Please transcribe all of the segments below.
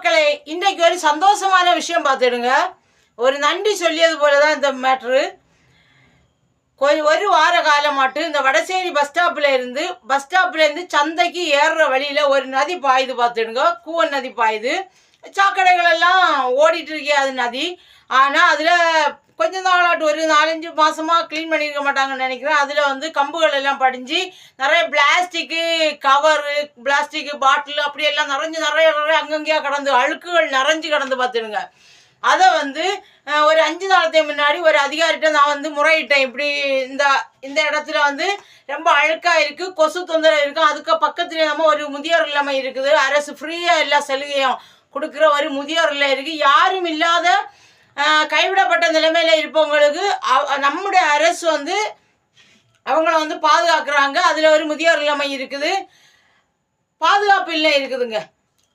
மக்களே இன்றைக்கு ஒரு சந்தோஷமான விஷயம் பார்த்துடுங்க. ஒரு நன்றி சொல்லியது போல தான் இந்த மேட்ரு. கொஞ்சம் ஒரு வார காலமாட்டு இந்த வடசேரி பஸ் ஸ்டாப்பில் இருந்து பஸ் ஸ்டாப்லேருந்து சந்தைக்கு ஏறுற வழியில் ஒரு நதி பாயுது பார்த்துடுங்க. கூவன் நதி பாயுது. சாக்கடைகளெல்லாம் ஓடிட்டு இருக்கே அது நதி. ஆனால் அதில் கொஞ்ச நாளாட்டு ஒரு நாலஞ்சு மாதமாக க்ளீன் பண்ணியிருக்க மாட்டாங்கன்னு நினைக்கிறேன். அதில் வந்து கம்புகள் எல்லாம் படிஞ்சு நிறைய பிளாஸ்டிக்கு கவரு பிளாஸ்டிக்கு பாட்டில் அப்படியெல்லாம் நிறைஞ்சு நிறைய நிறைய அங்கங்கேயா கடந்து அழுக்குகள் நிறைஞ்சு கடந்து பார்த்துடுங்க. அதை வந்து ஒரு அஞ்சு நாளத்துக்கு முன்னாடி ஒரு அதிகாரிகிட்ட நான் வந்து முறையிட்டேன். இப்படி இந்த இந்த இடத்துல வந்து ரொம்ப அழுக்காக இருக்குது கொசு தொந்தரவு இருக்கும் அதுக்கு பக்கத்துலேயே நம்ம ஒரு முதியோர் இல்லாமல் இருக்குது. அரசு ஃப்ரீயாக எல்லா சலுகையும் கொடுக்குற ஒரு முதியோர் இல்லை இருக்குது யாரும் இல்லாத கைவிடப்பட்ட நிலைமையில் இருப்பவங்களுக்கு அவ- நம்முடைய அரசு வந்து அவங்கள வந்து பாதுகாக்கிறாங்க. அதில் ஒரு முதியோர் இல்லாமை இருக்குது. பாதுகாப்பு இல்லை இருக்குதுங்க.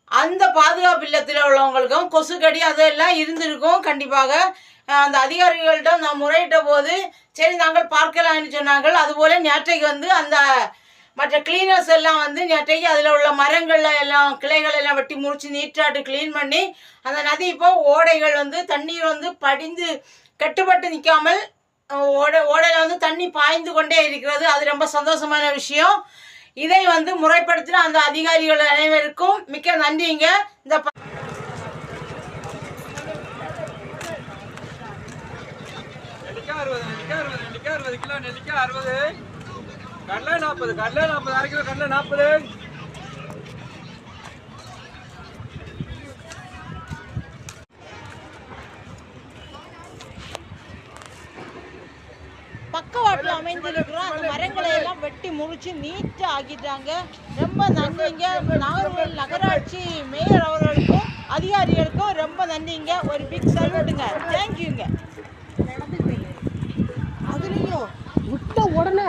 அந்த பாதுகாப்பு இல்லத்தில் உள்ளவங்களுக்கும் கொசுக்கடி அதெல்லாம் இருந்திருக்கும் கண்டிப்பாக. அந்த அதிகாரிகள்கிட்ட நான் முறையிட்ட போது சரி நாங்கள் பார்க்கலாம்னு சொன்னாங்கள் அதுபோல் நேற்றைக்கு வந்து அந்த மற்ற கிளீனர்ஸ் எல்லாம் வந்து நேற்றைக்கு அதில் உள்ள மரங்கள்ல எல்லாம் கிளைகள் எல்லாம் வெட்டி முறிச்சு நீட்டாட்டு க்ளீன் பண்ணி அந்த நதி இப்போ ஓடைகள் வந்து தண்ணீர் வந்து படிந்து கட்டுப்பட்டு நிற்காமல் ஓடை ஓடையில் வந்து தண்ணி பாய்ந்து கொண்டே இருக்கிறது. அது ரொம்ப சந்தோஷமான விஷயம். இதை வந்து முறைப்படுத்தின அந்த அதிகாரிகள் அனைவருக்கும் மிக்க நன்றிங்க. இந்த நெல்லிக்காய் அறுபது நெல்லிக்காய் அறுபது நெல்லிக்காய் அறுபது கிலோ நெல்லிக்காய் அறுபது. கடலை நாற்பது கடலை நாற்பது அரை கிலோ கடலை நாற்பது பக்கவாட்டில் அமைந்திருக்கிற அந்த மரங்களை எல்லாம் வெட்டி முறிச்சு நீட்டாக ஆக்கிட்டாங்க. ரொம்ப நன்றிங்க. நாகர்கோவில் நகராட்சி மேயர் அவர்களுக்கும் அதிகாரிகளுக்கும் ரொம்ப நன்றிங்க. ஒரு பிக் சல்யூட்டுங்க தேங்க்யூங்க அதுலயும் விட்ட உடனே